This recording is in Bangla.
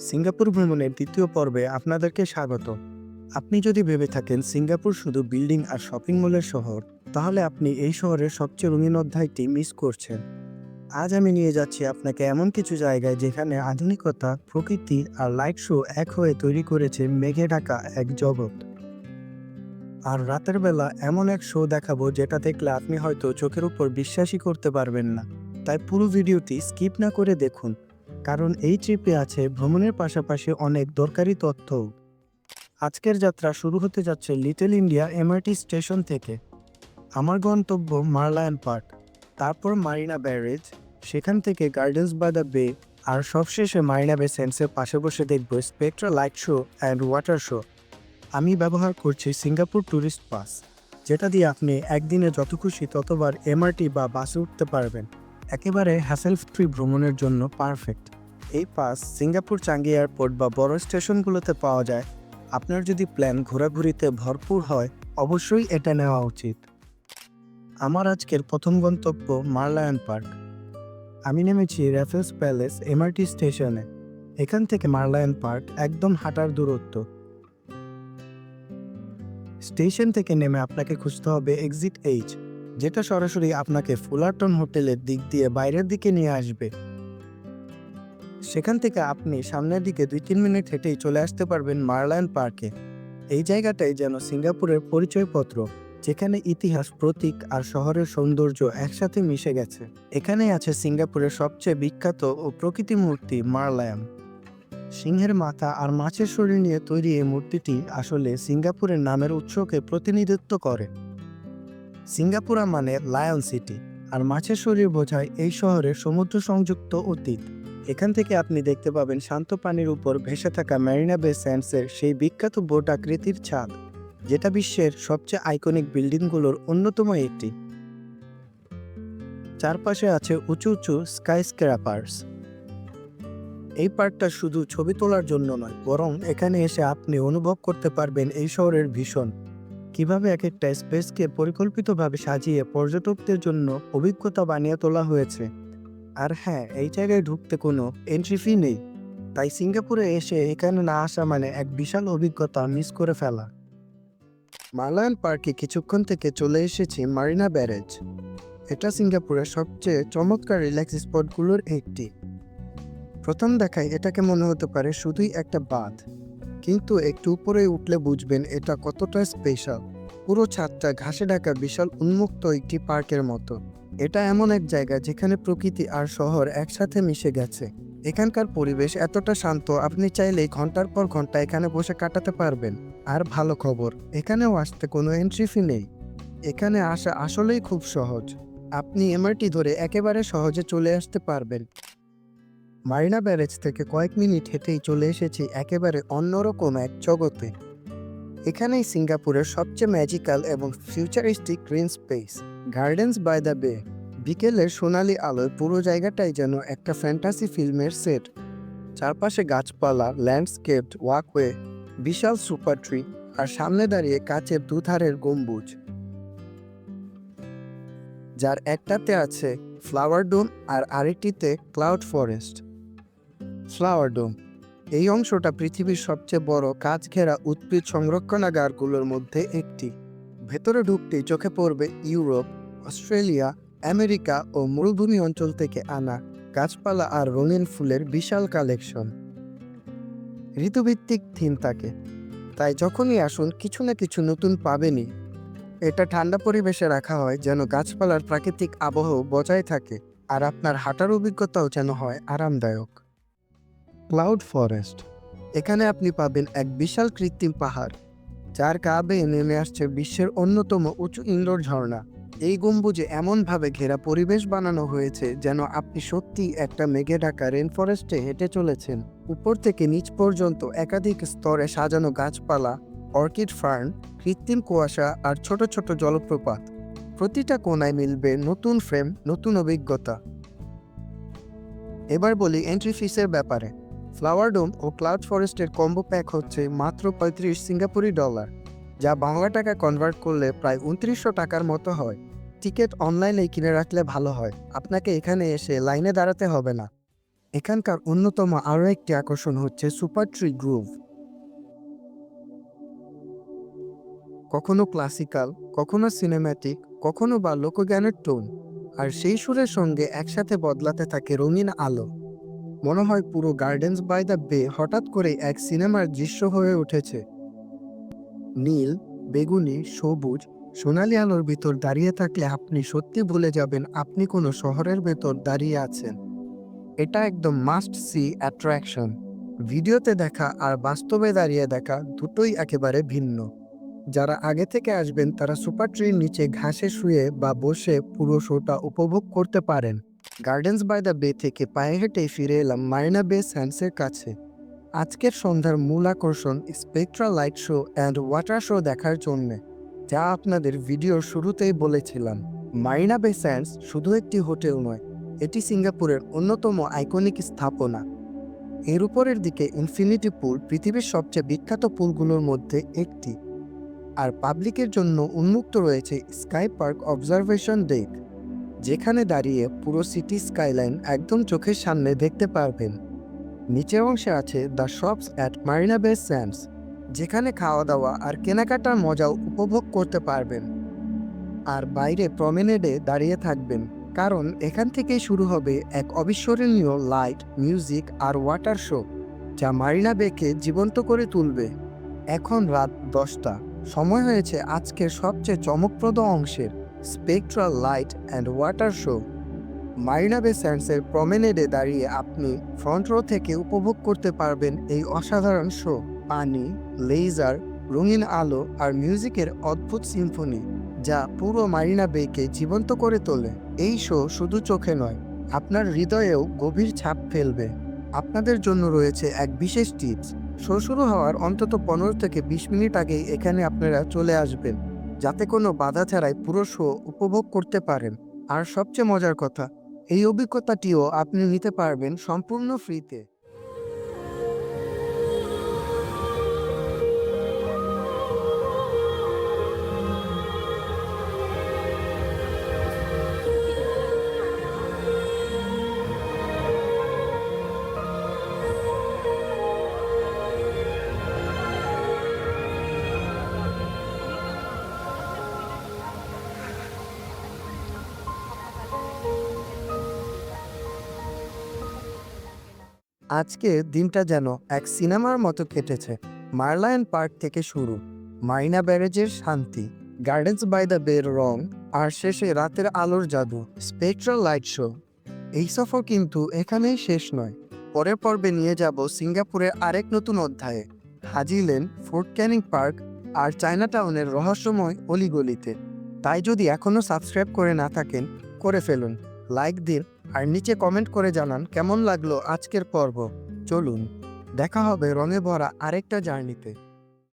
সিঙ্গাপুর ভ্রমণের দ্বিতীয় পর্বে আপনাদেরকে স্বাগত। আপনি যদি ভেবে থাকেন সিঙ্গাপুর শুধু বিল্ডিং আর শপিং মলের শহর, তাহলে আপনি এই শহরের সবচেয়ে রঙিন অধ্যায়টি মিস করছেন। আজ আমি নিয়ে যাচ্ছি আপনাকে এমন কিছু জায়গায় যেখানে আধুনিকতা, প্রকৃতি আর লাইট শো এক হয়ে তৈরি করেছে মেঘে ঢাকা এক জগৎ। আর রাতের বেলা এমন এক শো দেখাবো যেটা দেখলে আপনি হয়তো চোখের উপর বিশ্বাসই করতে পারবেন না। তাই পুরো ভিডিওটি স্কিপ না করে দেখুন। কারণ এই ট্রিপে আছে ভ্রমণের পাশাপাশি অনেক দরকারি তথ্য। আজকের যাত্রা শুরু হতে যাচ্ছে লিটল ইন্ডিয়া এমআরটি স্টেশন থেকে। আমার গন্তব্য মার্লায়ন পার্ক। তারপর মারিনা ব্যারেজ। সেখান থেকে গার্ডেন্স বাই দ্য বে। আর সবশেষে মারিনা বে সেন্সের পাশে বসে দেখব Spectra light show and water show. আমি ব্যবহার করছি সিঙ্গাপুর ট্যুরিস্ট পাস যেটা দিয়ে আপনি একদিনে যত খুশি ততবার এমআরটি বা বাসে উঠতে পারবেন। একেবারে হ্যাসেল ফ্রি ভ্রমণের জন্য পারফেক্ট। এই পাস সিঙ্গাপুর চাঙ্গি এয়ারপোর্ট বা বড় স্টেশনগুলোতে পাওয়া যায়। আপনার যদি প্ল্যান ঘোরাঘুরিতে ভরপুর হয়, অবশ্যই এটা নেওয়া উচিত। আমার আজকের প্রথম গন্তব্য মার্লায়ন পার্ক। আমি নেমেছি র্যাফেলস প্যালেস এমআরটি স্টেশনে। এখান থেকে মার্লায়ন পার্ক একদম হাঁটার দূরত্ব। স্টেশন থেকে নেমে আপনাকে খুঁজতে হবে এক্সিট এইচ। যেটা সরাসরি আপনাকে ফুলারটন হোটেলের দিক দিয়ে বাইরের দিকে নিয়ে আসবে। সেখান থেকে আপনি সামনের দিকে দুই তিন মিনিট হেঁটেই চলে আসতে পারবেন মার্লায়ন পার্কে। এই জায়গাটাই যেন সিঙ্গাপুরের পরিচয়পত্র, যেখানে ইতিহাস, প্রতীক আর শহরের সৌন্দর্য একসাথে মিশে গেছে। এখানেই আছে সিঙ্গাপুরের সবচেয়ে বিখ্যাত ও প্রকৃতি মূর্তি মার্লায়াম সিংহের মাথা আর মাছের শরীর নিয়ে তৈরি এই মূর্তিটি আসলে সিঙ্গাপুরের নামের উৎসকে প্রতিনিধিত্ব করে। সিঙ্গাপুরা মানে লায়ন সিটি, আর মাছের শরীর বোঝায় এই শহরের সমুদ্র সংযুক্ত অতীত। এখান থেকে আপনি দেখতে পাবেন শান্ত পানির উপর ভেসে থাকা ম্যারিনা বে স্যান্ডসের সেই বিখ্যাত বোট আকৃতির ছাদ, যেটা বিশ্বের সবচেয়ে আইকনিক বিল্ডিংগুলোর অন্যতম একটি। চারপাশে আছে উঁচু উঁচু স্কাই স্ক্র্যাপার্স এই পার্কটা শুধু ছবি তোলার জন্য নয়, বরং এখানে এসে আপনি অনুভব করতে পারবেন এই শহরের ভীষণ কীভাবে এক একটা স্পেসকে পরিকল্পিতভাবে সাজিয়ে পর্যটকদের জন্য অভিজ্ঞতা বানিয়ে তোলা হয়েছে? আর হ্যাঁ এই জায়গায় ঢুকতে কোনো এন্ট্রি ফি নেই। তাই সিঙ্গাপুরে এসে এখানে না আসা মানে এক বিশাল অভিজ্ঞতা মিস করে ফেলা। মার্লায়ন পার্কে কিছুক্ষণ থেকে চলে এসেছি মারিনা ব্যারেজ। এটা সিঙ্গাপুরের সবচেয়ে চমৎকার রিল্যাক্স স্পটগুলোর একটি। প্রথম দেখায় এটাকে মনে হতে পারে শুধুই একটা বাঁধ। কিন্তু একটু উপরে উঠলে বুঝবেন এটা কতটা স্পেশাল পুরো ছাদটা ঘাসে ঢাকা বিশাল উন্মুক্ত একটি পার্কের মতো। এটা এমন এক জায়গা যেখানে প্রকৃতি আর শহর একসাথে মিশে গেছে। এখানকার পরিবেশ এতটা শান্ত, আপনি চাইলেই ঘণ্টার পর ঘণ্টা এখানে বসে কাটাতে পারবেন। আর ভালো খবর, এখানেও আসতে কোনো এন্ট্রি ফি নেই। এখানে আসা আসলেই খুব সহজ। আপনি এমআরটি ধরে একেবারে সহজে চলে আসতে পারবেন। মারিনা ব্যারেজ থেকে কয়েক মিনিট হেঁটেই চলে এসেছি একেবারে অন্যরকম এক জগতে। এখানেই সিঙ্গাপুরের সবচেয়ে ম্যাজিক্যাল এবং futuristic green space, gardens by the bay. বিকেলের সোনালি আলোয় পুরো জায়গাটাই যেন একটা ফ্যান্টাসি ফিল্মের সেট। চারপাশে গাছপালা, ল্যান্ডস্কেপ, ওয়াকওয়ে, বিশাল সুপার ট্রি আর সামনে দাঁড়িয়ে কাচের দুধারের গম্বুজ। যার একটাতে আছে ফ্লাওয়ার ডোম আর আরেকটিতে ক্লাউড ফরেস্ট। ফ্লাওয়ার ডোম এই অংশটা পৃথিবীর সবচেয়ে বড় কাজ ঘেরা উদ্ভিদ সংরক্ষণাগারগুলোর মধ্যে একটি। ভেতরে ঢুকতেই চোখে পড়বে ইউরোপ, অস্ট্রেলিয়া, আমেরিকা ও মরুভূমি অঞ্চল থেকে আনা গাছপালা আর রঙিন ফুলের বিশাল কালেকশন। ঋতুভিত্তিক থিম থাকে। তাই যখনই আসুন, কিছু না কিছু নতুন পাবেনই। এটা ঠান্ডা পরিবেশে রাখা হয় যেন গাছপালার প্রাকৃতিক আবহ বজায় থাকে আর আপনার হাঁটার অভিজ্ঞতাও যেন হয় আরামদায়ক। Cloud forest. এখানে আপনি পাবেন এক বিশাল কৃত্রিম পাহাড়, যার গা বেয়ে নেমে আসছে বিশ্বের অন্যতম উঁচু ইনডোর ঝর্ণা। এই গম্বুজে এমনভাবে ঘেরা পরিবেশ বানানো হয়েছে যেন আপনি সত্যি একটা মেঘে ঢাকা রেন ফরেস্টে হেঁটে চলেছেন। উপর থেকে নিচ পর্যন্ত একাধিক স্তরে সাজানো গাছপালা, অর্কিড ফার্ন, কৃত্রিম কুয়াশা আর ছোট ছোট জলপ্রপাত। প্রতিটা কোনায় মিলবে নতুন ফ্রেম, নতুন অভিজ্ঞতা। এবার বলি এন্ট্রি ফিসের ব্যাপারে। ফ্লাওয়ার ডোম ও ক্লাউড ফরেস্টের কম্বো প্যাক হচ্ছে মাত্র পঁয়ত্রিশ সিঙ্গাপুরি ডলার, যা বাংলা টাকা কনভার্ট করলে প্রায় উনত্রিশশো টাকার মতো হয়। টিকিট অনলাইনে কিনে রাখলে ভালো হয়। আপনাকে এখানে এসে লাইনে দাঁড়াতে হবে না। এখানকার অন্যতম আরও একটি আকর্ষণ হচ্ছে সুপার ট্রি গ্রুভ কখনো ক্লাসিক্যাল কখনো সিনেম্যাটিক কখনো বা লোকগানের টোন আর সেই সুরের সঙ্গে একসাথে বদলাতে থাকে রঙিন আলো। মনে হয় পুরো গার্ডেন্স বাই দ্য বে হঠাৎ করে এক সিনেমার দৃশ্য হয়ে উঠেছে। নীল, বেগুনি, সবুজ, সোনালি আলোর ভিতর দাঁড়িয়ে থাকলে আপনি সত্যি ভুলে যাবেন আপনি কোনো শহরের ভেতর দাঁড়িয়ে আছেন। এটা একদম মাস্ট সি অ্যাট্রাকশন ভিডিওতে দেখা আর বাস্তবে দাঁড়িয়ে দেখা দুটোই একেবারে ভিন্ন। যারা আগে থেকে আসবেন তারা সুপার ট্রির নিচে ঘাসে শুয়ে বা বসে পুরো শোটা উপভোগ করতে পারেন। গার্ডেন্স বাই দ্য বে থেকে পায়ে হেঁটে ফিরে এলাম মারিনা বে স্যান্ডসের কাছে। আজকের সন্ধ্যার মূল আকর্ষণ Spectra light show and water show দেখার জন্য, যা আপনাদের ভিডিওর শুরুতেই বলেছিলাম। মারিনা বে স্যান্ডস শুধু একটি হোটেল নয়, এটি সিঙ্গাপুরের অন্যতম আইকনিক স্থাপনা। এর উপরের দিকে ইনফিনিটি পুল পৃথিবীর সবচেয়ে বিখ্যাত পুলগুলোর মধ্যে একটি। আর পাবলিকের জন্য উন্মুক্ত রয়েছে স্কাই পার্ক অবজারভেশন ডেক যেখানে দাঁড়িয়ে পুরো সিটি স্কাইলাইন একদম চোখের সামনে দেখতে পারবেন। নিচের অংশে আছে the Shops at Marina Bay Sands যেখানে খাওয়া দাওয়া আর কেনাকাটার মজাও উপভোগ করতে পারবেন। আর বাইরে প্রমেনেডে দাঁড়িয়ে থাকবেন, কারণ এখান থেকেই শুরু হবে এক অবিস্মরণীয় লাইট, মিউজিক আর ওয়াটার শো, যা মারিনা বেকে জীবন্ত করে তুলবে। এখন রাত দশটা, সময় হয়েছে আজকের সবচেয়ে চমকপ্রদ অংশের। Spectral light and water show Marina Bay স্যান্ডসের প্রমেনেডে দাঁড়িয়ে আপনি ফ্রন্ট রো থেকে উপভোগ করতে পারবেন এই অসাধারণ শো পানি লেজার রঙিন আলো আর মিউজিকের অদ্ভুত সিম্ফনি যা পুরো মারিনা বেকে জীবন্ত করে তোলে। এই শো শুধু চোখে নয়, আপনার হৃদয়েও গভীর ছাপ ফেলবে। আপনাদের জন্য রয়েছে এক বিশেষ টিপস শো শুরু হওয়ার অন্তত পনেরো থেকে বিশ মিনিট আগেই এখানে আপনারা চলে আসবেন। যাতে কোনো বাধা ছাড়াই পুরো শো উপভোগ করতে পারেন। আর সবচেয়ে মজার কথা, এই অভিজ্ঞতাটিও আপনি নিতে পারবেন সম্পূর্ণ ফ্রিতে। আজকে দিনটা যেন এক সিনেমার মতো কেটেছে। মার্লায়ন পার্ক থেকে শুরু। মাইনা ব্যারেজের শান্তি। গার্ডেন্স বাই দ্য বের রং। আর শেষে রাতের আলোর জাদু। Spectral light show. এই সফর কিন্তু এখানেই শেষ নয়। পরের পর্বে নিয়ে যাব সিঙ্গাপুরের আরেক নতুন অধ্যায়ে। Haji Lane Fort Canning Park আর চায়না টাউনের রহস্যময় অলিগলিতে। তাই যদি এখনও সাবস্ক্রাইব করে না থাকেন, করে ফেলুন। লাইক দিন আর নিচে কমেন্ট করে জানান, কেমন লাগল আজকের পর্ব? চলুন, দেখা হবে রঙে ভরা আরেকটা জার্নিতে